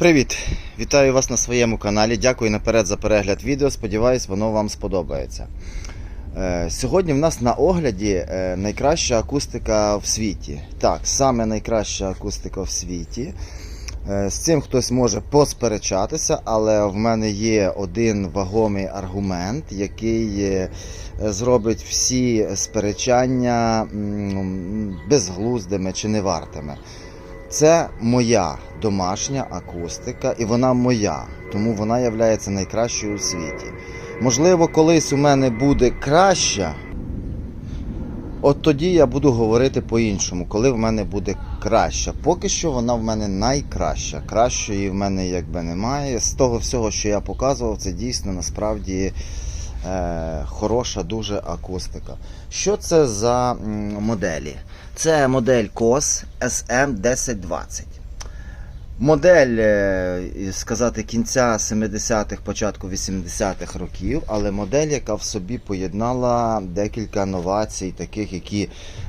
Привіт! Вітаю вас на своєму каналі. Дякую наперед за перегляд відео. Сподіваюсь, воно вам сподобається. Е, Сьогодні в нас на огляді е, найкраща акустика в світі. Так, саме найкраща акустика в світі. Е, З цим хтось може посперечатися, але в мене є один вагомий аргумент, який зробить всі сперечання безглуздими чи невартими. Це моя домашня акустика, і вона моя, тому вона є найкращою у світі. Можливо, колись у мене буде краща, от тоді я буду говорити по-іншому, коли в мене буде краща. Поки що вона в мене найкраща. Кращої в мене якби немає. З того всього, що я показував, це дійсно насправді е, хороша дуже акустика. Що це за моделі? Це модель COS SM1020. Модель, е, сказати, кінця 70-х, початку 80-х років, але модель, яка в собі поєднала декілька новацій, таких, які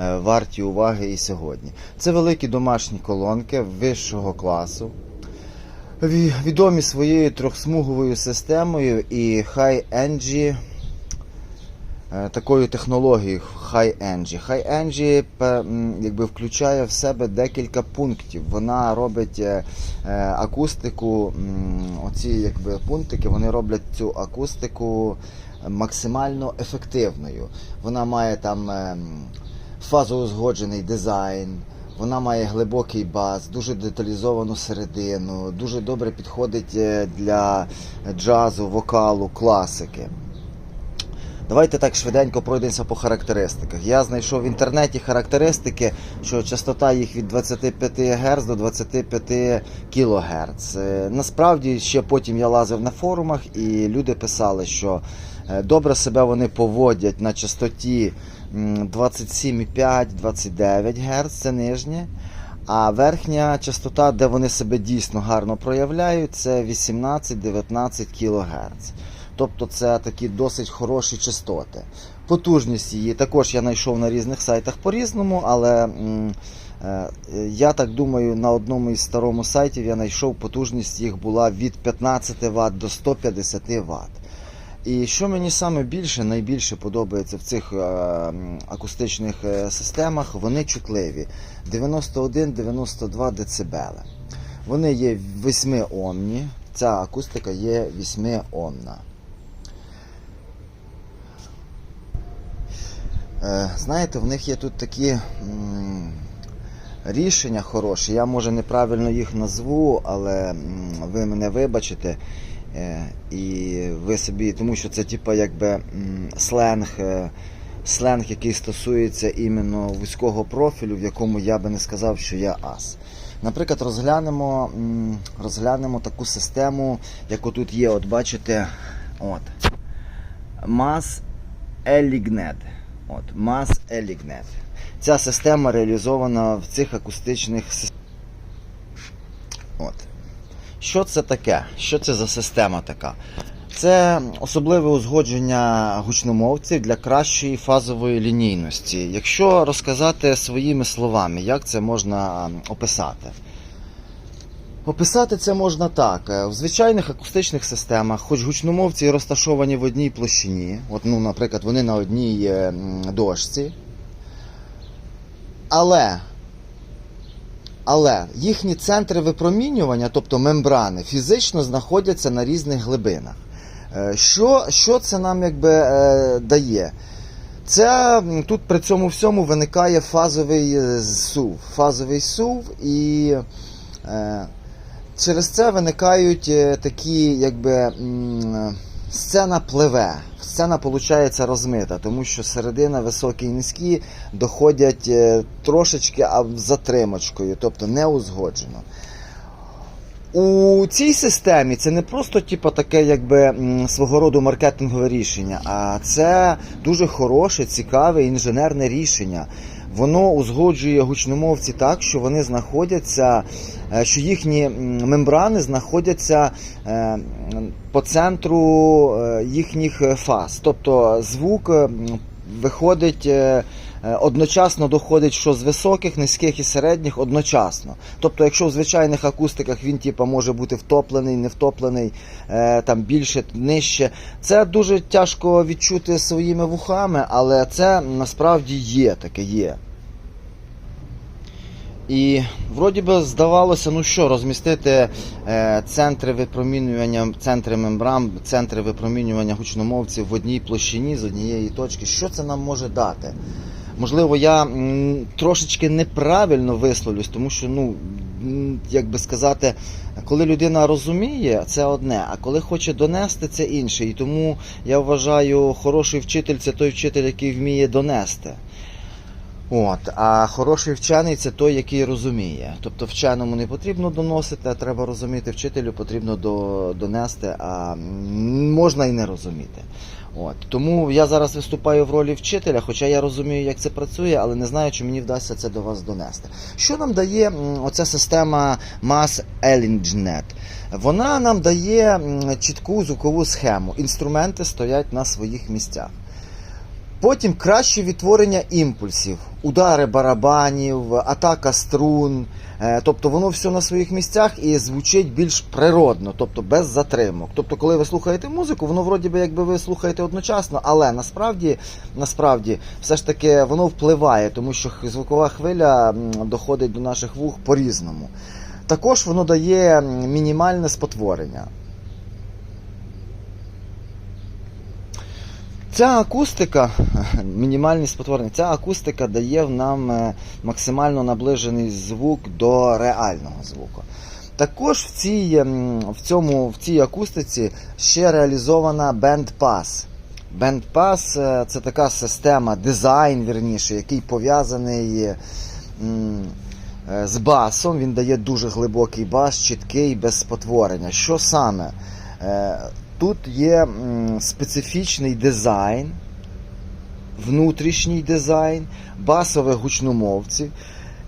е, варті уваги і сьогодні. Це великі домашні колонки вищого класу. Відомі своєю трьохсмуговою системою і High-Energy е, такою технологією High-Energy. High-Energy якби включає в себе декілька пунктів. Вона робить е, е, акустику, оці якби пунктики, вони роблять цю акустику максимально ефективною. Вона має там е, фазоузгоджений дизайн. Вона має глибокий бас, дуже деталізовану середину, дуже добре підходить для джазу, вокалу, класики. Давайте так швиденько пройдемося по характеристиках. Я знайшов в інтернеті характеристики, що частота їх від 25 Гц до 25 кГц. Е, Насправді ще потім я лазив на форумах і люди писали, що е, добре себе вони поводять на частоті 27,5-29 Гц, це нижнє. А верхня частота, де вони себе дійсно гарно проявляють, це 18-19 кГц. Тобто це такі досить хороші частоти. Потужність її також я знайшов на різних сайтах по-різному, але е, я так думаю, на одному із старому сайтів я знайшов потужність їх була від 15 Вт до 150 Вт. І що мені саме більше, найбільше подобається в цих е, акустичних е, системах, вони чутливі 91-92 дБ. Вони є 8 омні. Ця акустика є 8 омна. Знаєте, в них є тут такі рішення хороші. Я може неправильно їх назву, але ви мене вибачите. Е, І ви собі, тому що це типа якби сленг, е, сленг, який стосується іменно вузького профілю, в якому я би не сказав, що я ас. Наприклад, розглянемо, розглянемо таку систему, як отут є, от бачите, от. Elignet. От, Mass Elignet. Ця система реалізована в цих акустичних. От. Що це таке? Що це за система така? Це особливе узгодження гучномовців для кращої фазової лінійності. Якщо розказати своїми словами, як це можна описати? Описати це можна так. Е, В звичайних акустичних системах, хоч гучномовці розташовані в одній площині, от, ну, наприклад, вони на одній е, дошці, але, але їхні центри випромінювання, тобто мембрани, фізично знаходяться на різних глибинах. Е, Що, що це нам якби дає? Це тут при цьому всьому виникає фазовий сув. Фазовий сув і через це виникають е, такі, якби сцена пливе. Сцена виходить розмита, тому що середина високі і низькі доходять е, трошечки а затримочкою, тобто не узгоджено. У цій системі це не просто типу, таке якби свого роду маркетингове рішення, а це дуже хороше, цікаве інженерне рішення. Воно узгоджує гучномовці так, що вони знаходяться, е, що їхні мембрани знаходяться е, по центру е, їхніх фаз. Тобто звук виходить одночасно доходить що з високих, низьких і середніх одночасно. Тобто, якщо в звичайних акустиках він типу, може бути втоплений, не втоплений, е, там більше, нижче, це дуже тяжко відчути своїми вухами, але це насправді є таке є. І вроді би здавалося, ну що, розмістити е, центри випромінювання, центри мембран, центри випромінювання гучномовців в одній площині з однієї точки. Що це нам може дати? Можливо, я трошечки неправильно висловлюсь, тому що, ну, як би сказати, коли людина розуміє, це одне, а коли хоче донести, це інше. І тому я вважаю, хороший вчитель це той вчитель, який вміє донести. От, а хороший вчений це той, який розуміє. Тобто вченому не потрібно доносити, а треба розуміти, вчителю потрібно до, донести, а можна і не розуміти. От. Тому я зараз виступаю в ролі вчителя, хоча я розумію, як це працює, але не знаю, чи мені вдасться це до вас донести. Що нам дає оця система Mass ElingNet? Вона нам дає чітку звукову схему. Інструменти стоять на своїх місцях. Потім краще відтворення імпульсів, удари барабанів, атака струн. Е, Тобто воно все на своїх місцях і звучить більш природно, тобто без затримок. Тобто, коли ви слухаєте музику, воно вроді би якби ви слухаєте одночасно, але насправді, насправді все ж таки воно впливає, тому що звукова хвиля доходить до наших вух по-різному. Також воно дає мінімальне спотворення. Ця акустика, мінімальні спотворення, ця акустика дає нам е, максимально наближений звук до реального звуку. Також в цій, ем, в цьому, в цій акустиці ще реалізована бенд-пас. Бенд-пас е, це така система, дизайн, вірніше, який пов'язаний е, з басом. Він дає дуже глибокий бас, чіткий, без спотворення. Що саме? Тут є специфічний дизайн, внутрішній дизайн басових гучномовців,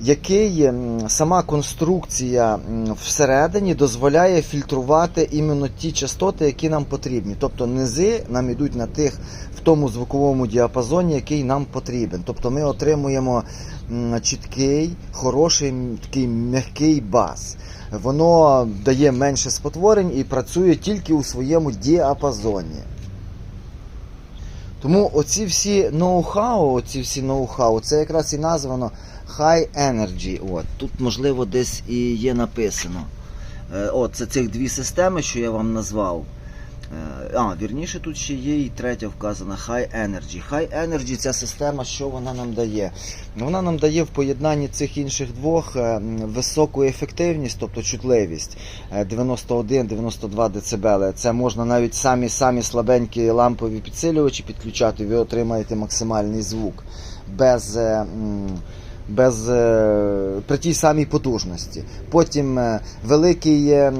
який сама конструкція всередині дозволяє фільтрувати іменно ті частоти, які нам потрібні. Тобто низи нам йдуть на тих в тому звуковому діапазоні, який нам потрібен. Тобто ми отримуємо чіткий, хороший, такий м'який бас. Воно дає менше спотворень і працює тільки у своєму діапазоні. Тому оці всі ноу-хау, оці всі ноу-хау, це якраз і названо High Energy. От, тут, можливо, десь і є написано. Е, От, це цих дві системи, що я вам назвав. Е, А, вірніше, тут ще є і третя вказана High Energy. High Energy це система, що вона нам дає? Вона нам дає в поєднанні цих інших двох е, високу ефективність, тобто чутливість е, 91-92 дБ. Це можна навіть самі самі слабенькі лампові підсилювачі підключати, ви отримаєте максимальний звук без. Без, е, при тій самій потужності. Потім е, великий е,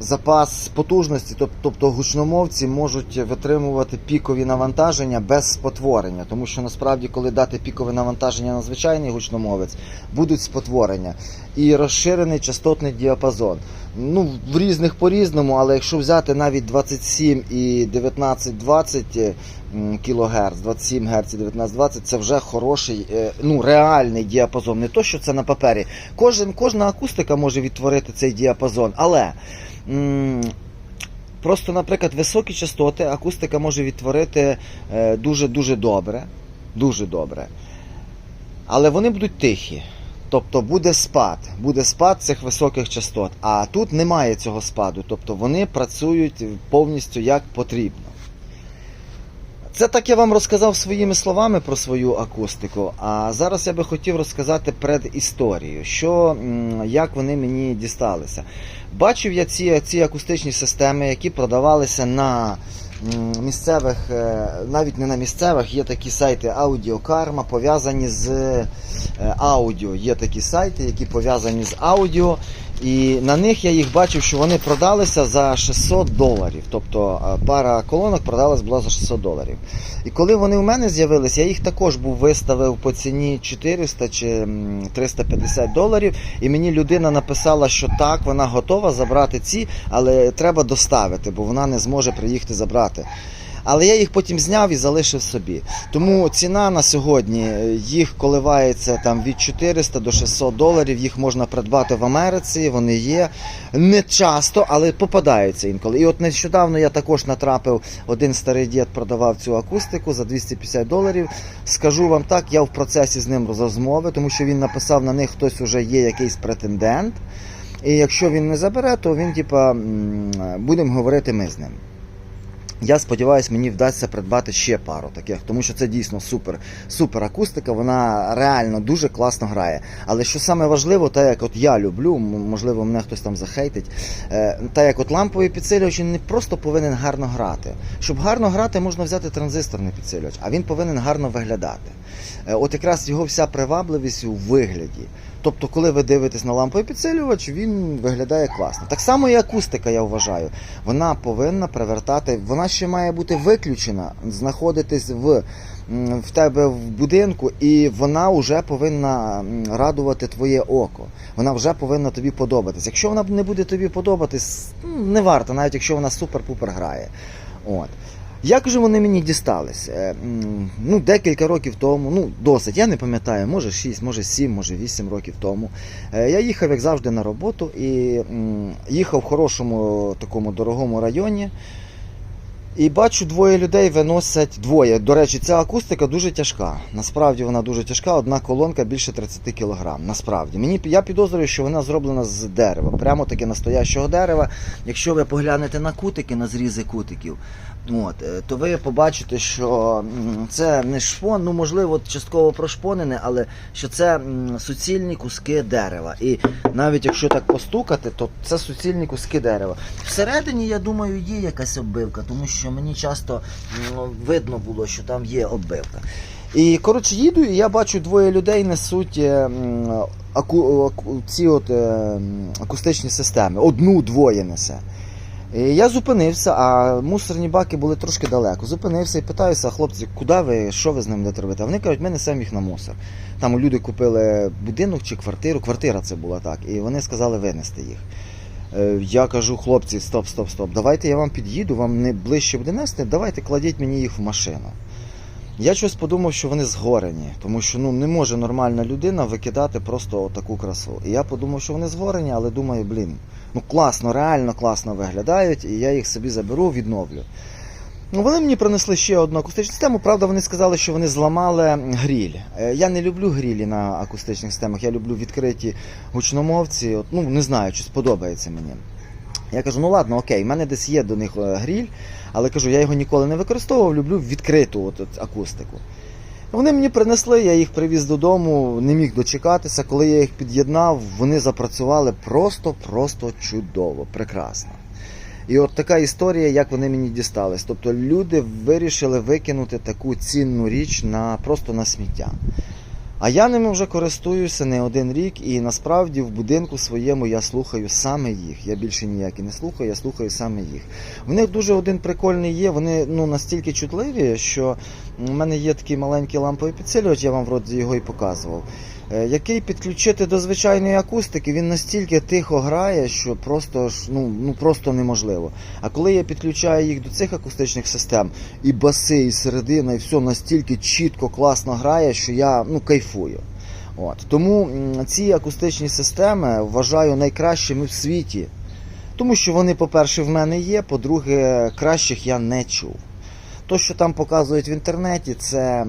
запас потужності, тобто гучномовці можуть витримувати пікові навантаження без спотворення, тому що насправді, коли дати пікове навантаження на звичайний гучномовець, будуть спотворення і розширений частотний діапазон. Ну, в різних по-різному, але якщо взяти навіть 27 і 19-20 кГц, 27 Гц і 19-20, це вже хороший, е, ну, реальний діапазон. Не то, що це на папері. Кожен, кожна акустика може відтворити цей діапазон, але. Просто, наприклад, високі частоти акустика може відтворити дуже-дуже добре. Дуже добре. Але вони будуть тихі. Тобто буде спад, буде спад цих високих частот. А тут немає цього спаду. Тобто вони працюють повністю як потрібно. Це так я вам розказав своїми словами про свою акустику. А зараз я би хотів розказати предісторію, що, як вони мені дісталися. Бачив я ці, ці акустичні системи, які продавалися на місцевих, е, навіть не на місцевих, є такі сайти Аудіокарма, пов'язані з е, аудіо. Є такі сайти, які пов'язані з аудіо. І на них я їх бачив, що вони продалися за 600 доларів. Тобто е, пара колонок продалась була за 600 доларів. І коли вони у мене з'явилися, я їх також був виставив по ціні 400 чи м, 350 доларів. І мені людина написала, що так, вона готова забрати ці, але треба доставити, бо вона не зможе приїхати забрати. Але я їх потім зняв і залишив собі. Тому ціна на сьогодні е, їх коливається там від 400 до 600 доларів. Їх можна придбати в Америці. Вони є не часто, але попадаються інколи. І от нещодавно я також натрапив, один старий дід продавав цю акустику за 250 доларів. Скажу вам так, я в процесі з ним розмови, тому що він написав на них хтось уже є якийсь претендент. І якщо він не забере, то він, типа, будемо говорити ми з ним. Я сподіваюся, мені вдасться придбати ще пару таких, тому що це дійсно супер, супер акустика, вона реально дуже класно грає. Але що саме важливо, те, як от я люблю, можливо, мене хтось там захейтить, е, та як от ламповий підсилювач він не просто повинен гарно грати. Щоб гарно грати, можна взяти транзисторний підсилювач, а він повинен гарно виглядати. Е, От якраз його вся привабливість у вигляді. Тобто, коли ви дивитесь на ламповий підсилювач, він виглядає класно. Так само і акустика, я вважаю. Вона повинна привертати, вона ще має бути виключена, знаходитись в, в тебе в будинку, і вона вже повинна радувати твоє око. Вона вже повинна тобі подобатись. Якщо вона не буде тобі подобатись, не варто, навіть якщо вона супер-пупер грає. От. Як же вони мені дістались? Е, Ну, декілька років тому, ну досить, я не пам'ятаю, може 6, може 7, може 8 років тому. Е, Я їхав, як завжди, на роботу і їхав в хорошому такому дорогому районі. І бачу, двоє людей виносять двоє. До речі, ця акустика дуже тяжка. Насправді вона дуже тяжка, одна колонка більше 30 кг. Насправді. Мені я підозрюю, що вона зроблена з дерева, прямо таки настоящого дерева. Якщо ви поглянете на кутики, на зрізи кутиків, от, е, то ви побачите, що це не шпон, ну можливо, частково прошпонене, але що це суцільні куски дерева. І навіть якщо так постукати, то це суцільні куски дерева. Всередині, я думаю, є якась оббивка, тому що мені часто м, видно було, що там є оббивка. І коротше їду, і я бачу, двоє людей несуть е, аку, аку, ці от, е, акустичні системи. Одну двоє несе. І я зупинився, а мусорні баки були трошки далеко. Зупинився і питаюся, хлопці, куди ви, що ви з ним будете робити? А вони кажуть, ми несемо їх на мусор. Там люди купили будинок чи квартиру, квартира це була так, і вони сказали винести їх. Е, Я кажу, хлопці, стоп, стоп, стоп, давайте я вам під'їду, вам не ближче буде нести, давайте кладіть мені їх в машину. Я щось подумав, що вони згорені, тому що ну, не може нормальна людина викидати просто таку красу. І я подумав, що вони згорені, але думаю, блін, ну класно, реально класно виглядають, і я їх собі заберу, відновлю. Ну, вони мені принесли ще одну акустичну систему. Правда, вони сказали, що вони зламали гріль. Е, Я не люблю грілі на акустичних системах, я люблю відкриті гучномовці. От, ну, не знаю, чи сподобається мені. Я кажу, ну ладно, окей, в мене десь є до них е, гріль, але кажу, я його ніколи не використовував, люблю відкриту от, от, акустику. Вони мені принесли, я їх привіз додому, не міг дочекатися. Коли я їх під'єднав, вони запрацювали просто-просто чудово, прекрасно. І от така історія, як вони мені дістались. Тобто люди вирішили викинути таку цінну річ на, просто на сміття. А я ними вже користуюся не один рік, і насправді в будинку своєму я слухаю саме їх. Я більше ніякі не слухаю, я слухаю саме їх. В них дуже один прикольний є. Вони ну настільки чутливі, що у мене є такий маленький ламповий підсилювач, я вам вроді його і показував. Е, Який підключити до звичайної акустики, він настільки тихо грає, що просто ну, ну просто неможливо. А коли я підключаю їх до цих акустичних систем, і баси, і середина, і все настільки чітко, класно грає, що я ну кайфую. От. Тому ці акустичні системи вважаю найкращими в світі. Тому що вони, по-перше, в мене є, по-друге, кращих я не чув. То, що там показують в інтернеті, це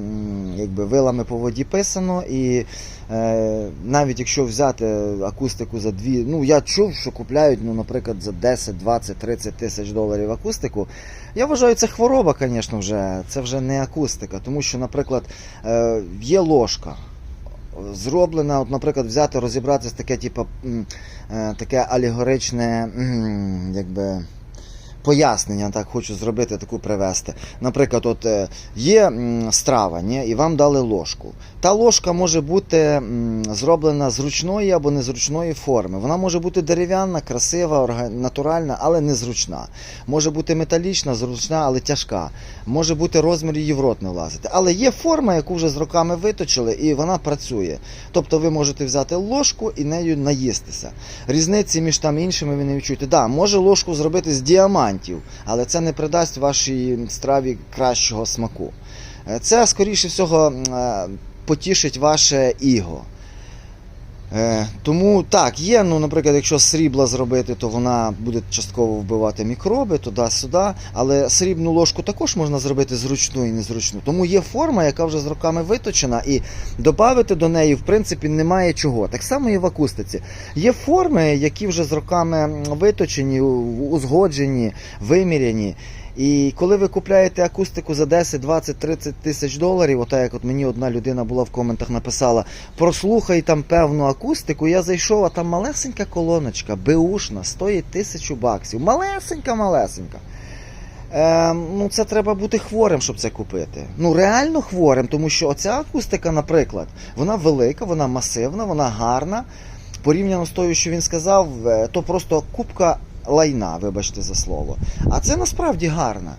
якби вилами по воді писано, і е, навіть якщо взяти акустику за дві, ну я чув, що купляють, ну, наприклад, за 10, 20, 30 тисяч доларів акустику. Я вважаю, це хвороба, звісно, вже. Це вже не акустика, тому що, наприклад, е, є ложка. Зроблена, от, наприклад, взяти, розібратися таке, типу, е, таке алегоричне, якби пояснення, так хочу зробити, таку привести. Наприклад, от е, є страва, ні, і вам дали ложку. Та ложка може бути зроблена з ручної або незручної форми. Вона може бути дерев'яна, красива, натуральна, але незручна. Може бути металічна, зручна, але тяжка. Може бути розмір її в рот не влазити. Але є форма, яку вже з роками виточили, і вона працює. Тобто ви можете взяти ложку і нею наїстися. Різниці між там іншими ви не відчуєте. Да, може ложку зробити з діамантів. Варіантів, але це не придасть вашій страві кращого смаку. Е, Це, скоріше всього, е, потішить ваше іго. Е, тому так, є, ну, наприклад, якщо срібла зробити, то вона буде частково вбивати мікроби туди-сюди, але срібну ложку також можна зробити зручну і незручну. Тому є форма, яка вже з роками виточена, і додати до неї, в принципі, немає чого. Так само і в акустиці. Є форми, які вже з роками виточені, узгоджені, виміряні. І коли ви купляєте акустику за 10, 20, 30 тисяч доларів, отак як от мені одна людина була в коментах написала, прослухай там певну акустику, я зайшов, а там малесенька колоночка, беушна, стоїть тисячу баксів. Малесенька, малесенька. Е, ну, це треба бути хворим, щоб це купити. Ну, реально хворим, тому що оця акустика, наприклад, вона велика, вона масивна, вона гарна. Порівняно з тою, що він сказав, е, то просто купка лайна, вибачте за слово. А це насправді гарна.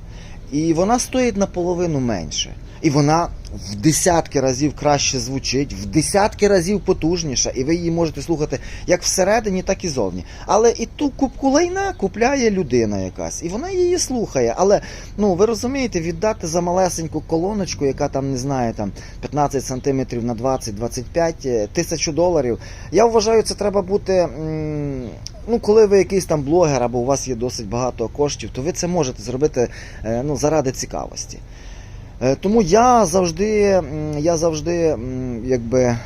І вона стоїть наполовину менше. І вона в десятки разів краще звучить, в десятки разів потужніша, і ви її можете слухати як всередині, так і зовні. Але і ту кубку лайна купляє людина якась, і вона її слухає. Але ну ви розумієте, віддати за малесеньку колоночку, яка там не знаю, там 15 сантиметрів на 20-25 е, тисячу доларів. Я вважаю, це треба бути. Ну, коли ви якийсь там блогер або у вас є досить багато коштів, то ви це можете зробити е, ну, заради цікавості. Е, Тому я завжди, я завжди, якби,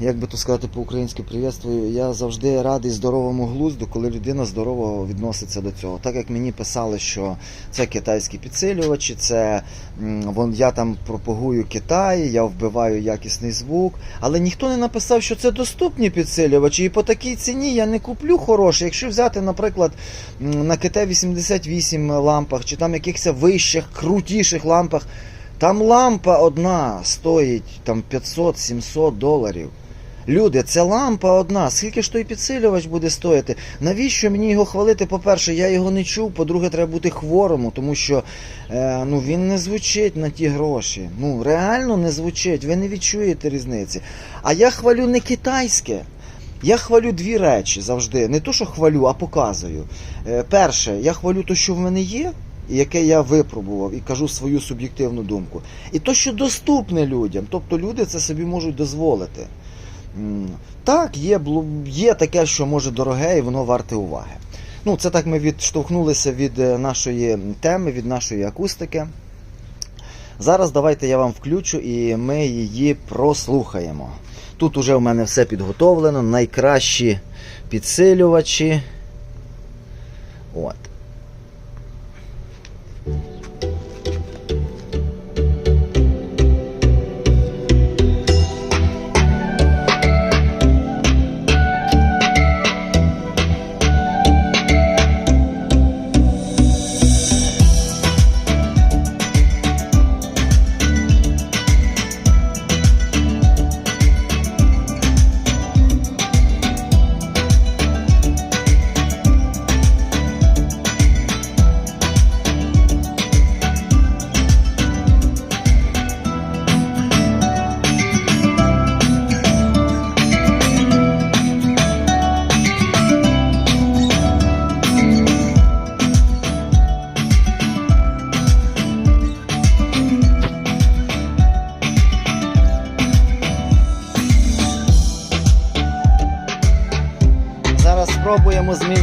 як би то сказати по-українськи приветствую, я завжди радий здоровому глузду, коли людина здорово відноситься до цього. Так як мені писали, що це китайські підсилювачі, це вон, я там пропагую Китай, я вбиваю якісний звук, але ніхто не написав, що це доступні підсилювачі, і по такій ціні я не куплю хороший. Якщо взяти, наприклад, на КТ 88 лампах, чи там якихось вищих, крутіших лампах. Там лампа одна стоїть там 500-700 доларів. Люди, це лампа одна. Скільки ж той підсилювач буде стоїти? Навіщо мені його хвалити? По-перше, я його не чув. По-друге, треба бути хворому, тому що е, ну, він не звучить на ті гроші. Ну, реально не звучить, ви не відчуєте різниці. А я хвалю не китайське. Я хвалю дві речі завжди. Не то, що хвалю, а показую. Е, перше, я хвалю те, що в мене є, яке я випробував, і кажу свою суб'єктивну думку. І то, що доступне людям. Тобто люди це собі можуть дозволити. Так, є, є таке, що може дороге, і воно варте уваги. Ну, це так ми відштовхнулися від е, нашої теми, від нашої акустики. Зараз давайте я вам включу і ми її прослухаємо. Тут уже в мене все підготовлено, найкращі підсилювачі. Somos mil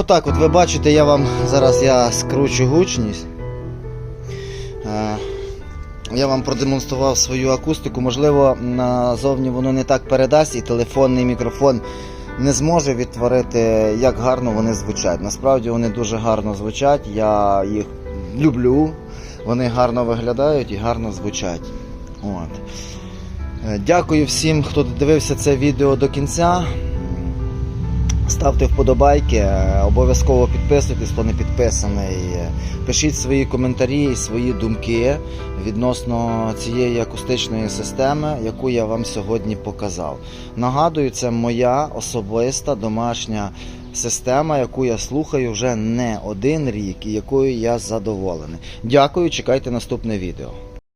отак, от ви бачите, я вам зараз я скручу гучність. Е, Я вам продемонстрував свою акустику. Можливо, назовні воно не так передасть, і телефонний мікрофон не зможе відтворити, як гарно вони звучать. Насправді вони дуже гарно звучать. Я їх люблю. Вони гарно виглядають і гарно звучать. От. Е, Дякую всім, хто дивився це відео до кінця. Ставте вподобайки, е, обов'язково підписуйтесь, хто не підписаний. Пишіть свої коментарі і свої думки відносно цієї акустичної системи, яку я вам сьогодні показав. Нагадую, це моя особиста домашня система, яку я слухаю вже не один рік і якою я задоволений. Дякую, чекайте наступне відео.